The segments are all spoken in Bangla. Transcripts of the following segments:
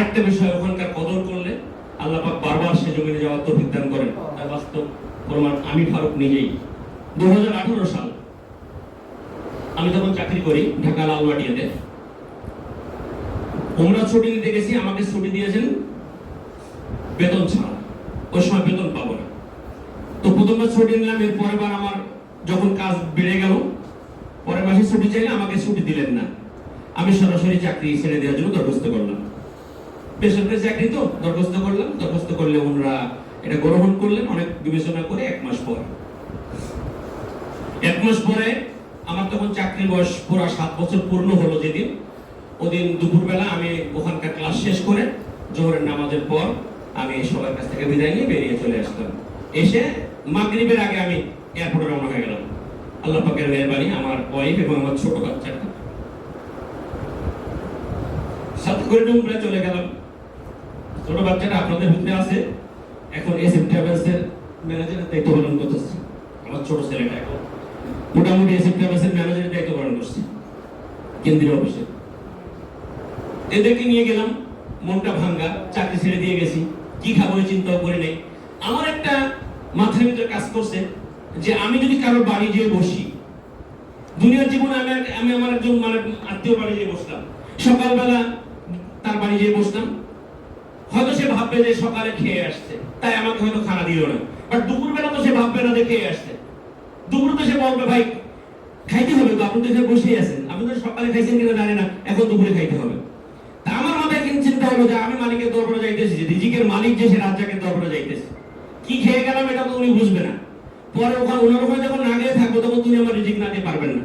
আরেকটা বিষয় ওখানকার কদর করলে আল্লাপাক বারবার সে জমিনে যাওয়ার তৌফিক দান করেন। তার বাস্তব প্রমাণ আমি ফারুক নিজেই। দু সাল আমি তখন চাকরি করি ঢাকা লালবাটিয়াতে ওমরা ছুটি নিতে গেছি আমাকে ছুটি দিয়েছেন বেতন ছাড়া। ওই সময় বেতন পাবো না। তো প্রথমবার ছুটি নিলাম এর পরের বার আমার যখন কাজ বেড়ে গেল, পরের মাসে ছুটি চাইলে আমাকে ছুটি দিলেন না। আমি সরাসরি চাকরি ছেড়ে দেওয়ার জন্য দরখাস্ত করলাম। বেসরকারি চাকরি তো দরখাস্ত করলাম, দরখাস্ত করলে ওনারা এটা গ্রহণ করলেন, অনেক বিবেচনা করে এক মাস পর। এক মাস পরে আমার তখন চাকরির বয়স পুরো সাত বছর পূর্ণ হলো যেদিন। ওদিন দুপুরবেলা আমি ওখানকার ক্লাস শেষ করে জোহরের নামাজের পর আমি সবার কাছ থেকে বিদায় নিয়ে বেরিয়ে চলে আসলাম। এসে মাগরিবের আগে আমি এয়ারপোর্টে রওনা হয়ে গেলাম। আল্লাহ পাকের মেহরবানি আমার ওয়াইফ এবং আমার ছোট বাচ্চাটা। সাত করে চলে গেলাম। ছোট বাচ্চাটা আপনাদের ভিতরে আছে। এখন এসএম ট্রাভেলস এর ম্যানেজারের দায়িত্ব পালন করতেছে। আমার ছোট ছেলেটা এখন। মোটামুটি এসএম ট্রাভেলস এর ম্যানেজারের দায়িত্ব পালন করছে, কেন্দ্রীয় অফিসে। এদেরকে নিয়ে গেলাম, মনটা ভাঙ্গা, চাকরি ছেড়ে দিয়ে গেছি। কি খাব চিন্তাও করে নেই। আমার একটা মাথার ভিতরে কাজ করছে যে আমি যদি কারও বাড়ি যেয়ে বসি, দুনিয়ার জীবনে আমি আমি আমার একজন মানে আত্মীয় বাড়ি যেয়ে বসলাম। সকালবেলা তার বাড়ি যেয়ে বসলাম। ভাববে যে সকালে খেয়ে আসছে। তাই আমাকে হয়তো খানা দিল না। বাট দুপুরবেলা তো সে ভাববে না যে খেয়ে আসছে। দুপুরে তো সে বলবে, ভাই, খাইতে হবে তো, আপনি তো এখানে বসেই আছেন। আপনি তো সকালে খাইছেন কিনা জানি না, এখন দুপুরে খাইতে হবে। তা আমার মাথায় চিন্তা হলো যে আমি মালিকের দরবারে যাইতেছি রিজিকের মালিক যে সে দরবারে কি খেয়ে গেলাম এটা তো উনি বুঝবে না। পরে ওখানে ওনার ওখানে যখন না গিয়ে থাকব, তখন তুমি আমার রিজিক না দিয়ে পারবেন না।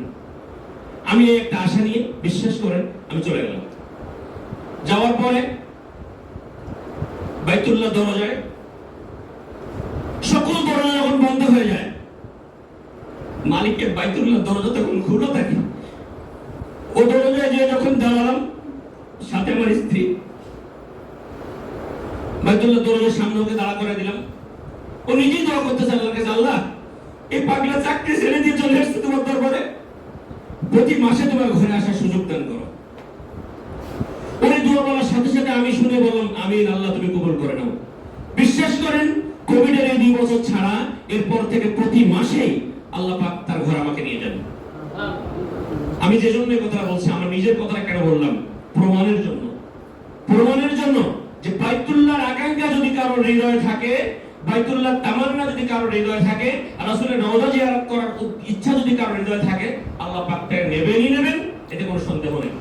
আমি একটা আশা নিয়ে বিশ্বাস করে আমি চলে গেলাম। যাওয়ার পরে বাইতুল্লাহ দরজায় সকল দরজা যখন বন্ধ হয়ে যায়। মালিকের বাইতুল্লাহ দরজা তখন খোলা থাকে। ও দরজায় যে যখন দাঁড়ালাম, সাথে আমার স্ত্রী। বাইতুল্লাহ দরজার সামনে ওকে দাঁড়া করে দিলাম। ও নিজেই দোয়া করতেছে আল্লাহর আল্লাহ, এই পাগলা চাকরি ছেড়ে দিয়ে চলে আসছে তোমার দরবারে। প্রতি মাসে তোমার ঘরে আসার সুযোগ দান করো। ওই দোয়া বলার সাথে সাথে আমি শুনে বললাম, আমিন, আল্লাহ করে বিশ্বাস করেন কোভিডের এই দুই ছাড়া এরপর থেকে প্রতি মাসেই আল্লাহ পাক তার ঘর আমাকে নিয়ে যাবেন আমি যে জন্য কথাটা বলছি, আমার নিজের কথাটা কেন বললাম? প্রমাণের জন্য। প্রমাণের জন্য যে বাইতুল্লাহর আকাঙ্ক্ষা যদি কারোর হৃদয়ে থাকে বাইতুল্লাহ তামান্না যদি কারোর হৃদয়ে থাকে আসলে রওজা জিয়ারত করার ইচ্ছা যদি কারোর হৃদয়ে থাকে, আল্লাহ পাক তাকে নেবেনই নেবেন, এতে কোনো সন্দেহ নেই।